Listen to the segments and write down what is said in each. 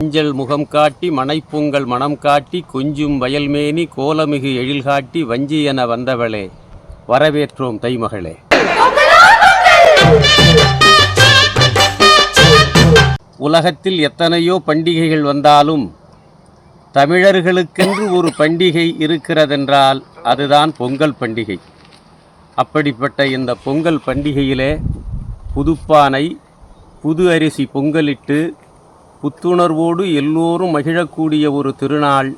மஞ்சள் முகம் காட்டி மனைப்பொங்கல் மனம் காட்டி கொஞ்சும் வயல்மேனி கோலமிகு எழில் காட்டி வஞ்சி என வந்தவளே. வரவேற்றோம் தைமகளே. உலகத்தில் எத்தனையோ பண்டிகைகள் வந்தாலும் தமிழர்களுக்கென்று ஒரு பண்டிகை இருக்கிறதென்றால் அதுதான் பொங்கல் பண்டிகை. அப்படிப்பட்ட இந்த பொங்கல் பண்டிகையிலே புதுப்பானை புது அரிசி பொங்கலிட்டு புத்துணர்வோடு எல்லோரும் மகிழக்கூடிய ஒரு திருநாள்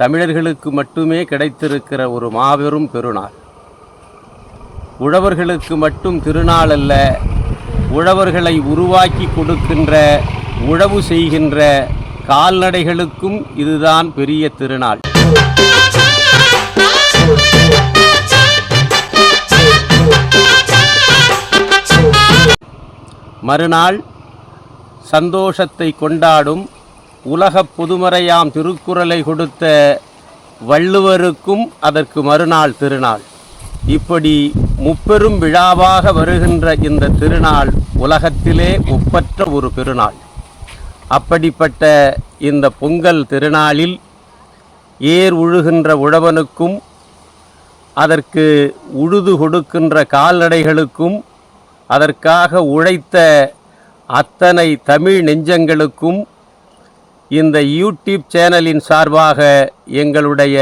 தமிழர்களுக்கு மட்டுமே கிடைத்திருக்கிற ஒரு மாபெரும் பெருநாள். உழவர்களுக்கு மட்டும் திருநாள் அல்ல உழவர்களை உருவாக்கி கொடுக்கின்ற உழவு செய்கின்ற கால்நடைகளுக்கும் இதுதான் பெரிய திருநாள். மறுநாள் சந்தோஷத்தை கொண்டாடும் உலகப் பொதுமறையாம் திருக்குறளை கொடுத்த வள்ளுவருக்கும் அதற்கு மறுநாள் திருநாள். இப்படி முப்பெரும் விழாவாக வருகின்ற இந்த திருநாள் உலகத்திலே ஒப்பற்ற ஒரு பெருநாள். அப்படிப்பட்ட இந்த பொங்கல் திருநாளில் ஏர் உழுகின்ற உழவனுக்கும் அதற்கு உழுது கொடுக்கின்ற கால்நடைகளுக்கும் அதற்காக உழைத்த அத்தனை தமிழ் நெஞ்சங்களுக்கும் இந்த யூடியூப் சேனலின் சார்பாக எங்களுடைய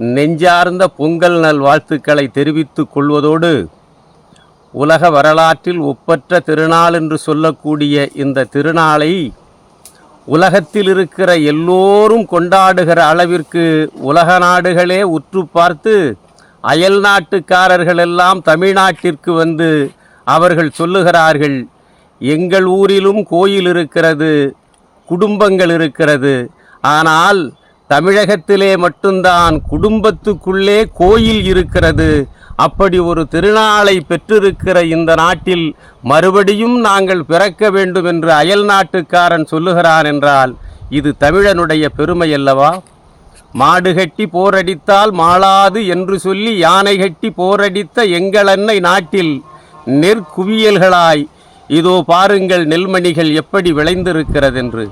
நெஞ்சார்ந்த பொங்கல் நல் வாழ்த்துக்களை தெரிவித்துக் கொள்வதோடு உலக வரலாற்றில் ஒப்பற்ற திருநாள் என்று சொல்லக்கூடிய இந்த திருநாளை உலகத்தில் இருக்கிற எல்லோரும் கொண்டாடுகிற அளவிற்கு உலக நாடுகளே உற்று பார்த்து அயல் எல்லாம் தமிழ்நாட்டிற்கு வந்து அவர்கள் சொல்லுகிறார்கள். எங்கள் ஊரிலும் கோயில் இருக்கிறது குடும்பங்கள் இருக்கிறது. ஆனால் தமிழகத்திலே மட்டும்தான் குடும்பத்துக்குள்ளே கோயில் இருக்கிறது. அப்படி ஒரு திருநாளை பெற்றிருக்கிற இந்த நாட்டில் மறுபடியும் நாங்கள் பிறக்க வேண்டும் என்று அயல் நாட்டுக்காரன் சொல்லுகிறான் என்றால் இது தமிழனுடைய பெருமை அல்லவா? மாடு கட்டி போரடித்தால் மாளாது என்று சொல்லி யானை கட்டி போரடித்த எங்களன்னை நாட்டில் நெற்குவியல்களாய் இதோ பாருங்கள் நெல்மணிகள் எப்படி விளைந்திருக்கிறதென்று.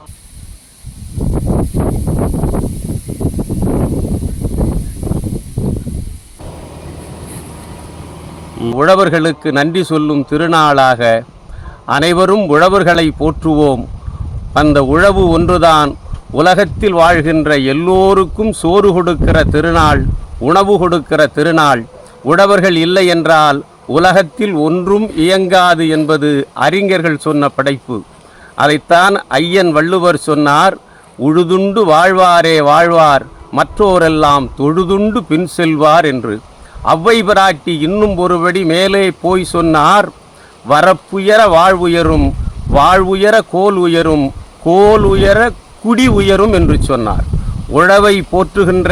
உழவர்களுக்கு நன்றி சொல்லும் திருநாளாக அனைவரும் உழவர்களை போற்றுவோம். அந்த உழவு ஒன்றுதான் உலகத்தில் வாழ்கின்ற எல்லோருக்கும் சோறு கொடுக்கிற திருநாள் உணவு கொடுக்கிற திருநாள். உழவர்கள் இல்லை என்றால் உலகத்தில் ஒன்றும் இயங்காது என்பது அறிஞர்கள் சொன்ன படைப்பு. அதைத்தான் ஐயன் வள்ளுவர் சொன்னார் உழுதுண்டு வாழ்வாரே வாழ்வார் மற்றோரெல்லாம் தொழுதுண்டு பின் செல்வார் என்று. அவ்வை பிராட்டி இன்னும் ஒருபடி மேலே போய் சொன்னார் வரப்புயர வாழ்வுயரும் வாழ்வுயர கோல் உயரும் கோல் உயர குடி உயரும் என்று சொன்னார். உழவை போற்றுகின்ற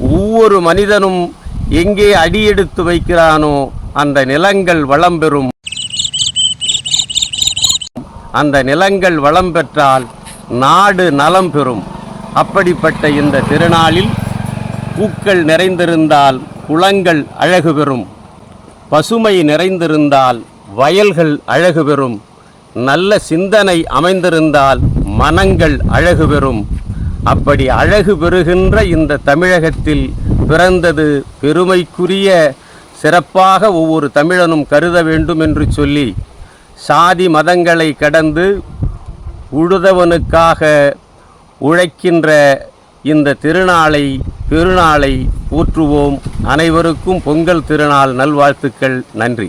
ஒவ்வொரு மனிதனும் எங்கே அடியெடுத்து வைக்கிறானோ அந்த நிலங்கள் வளம் பெறும். அந்த நிலங்கள் வளம் பெற்றால் நாடு நலம் பெறும். அப்படிப்பட்ட இந்த திருநாளில் பூக்கள் நிறைந்திருந்தால் குளங்கள் அழகு பெறும். பசுமை நிறைந்திருந்தால் வயல்கள் அழகு பெறும். நல்ல சிந்தனை அமைந்திருந்தால் மனங்கள் அழகு பெறும். அப்படி அழகு பெறுகின்ற இந்த தமிழகத்தில் பிறந்தது பெருமைக்குரிய சிறப்பாக ஒவ்வொரு தமிழனும் கருத வேண்டும் என்று சொல்லி சாதி மதங்களை கடந்து உழுதவனுக்காக உழைக்கின்ற இந்த திருநாளை பெருநாளை போற்றுவோம் அனைவருக்கும் பொங்கல் திருநாள் நல்வாழ்த்துக்கள். நன்றி.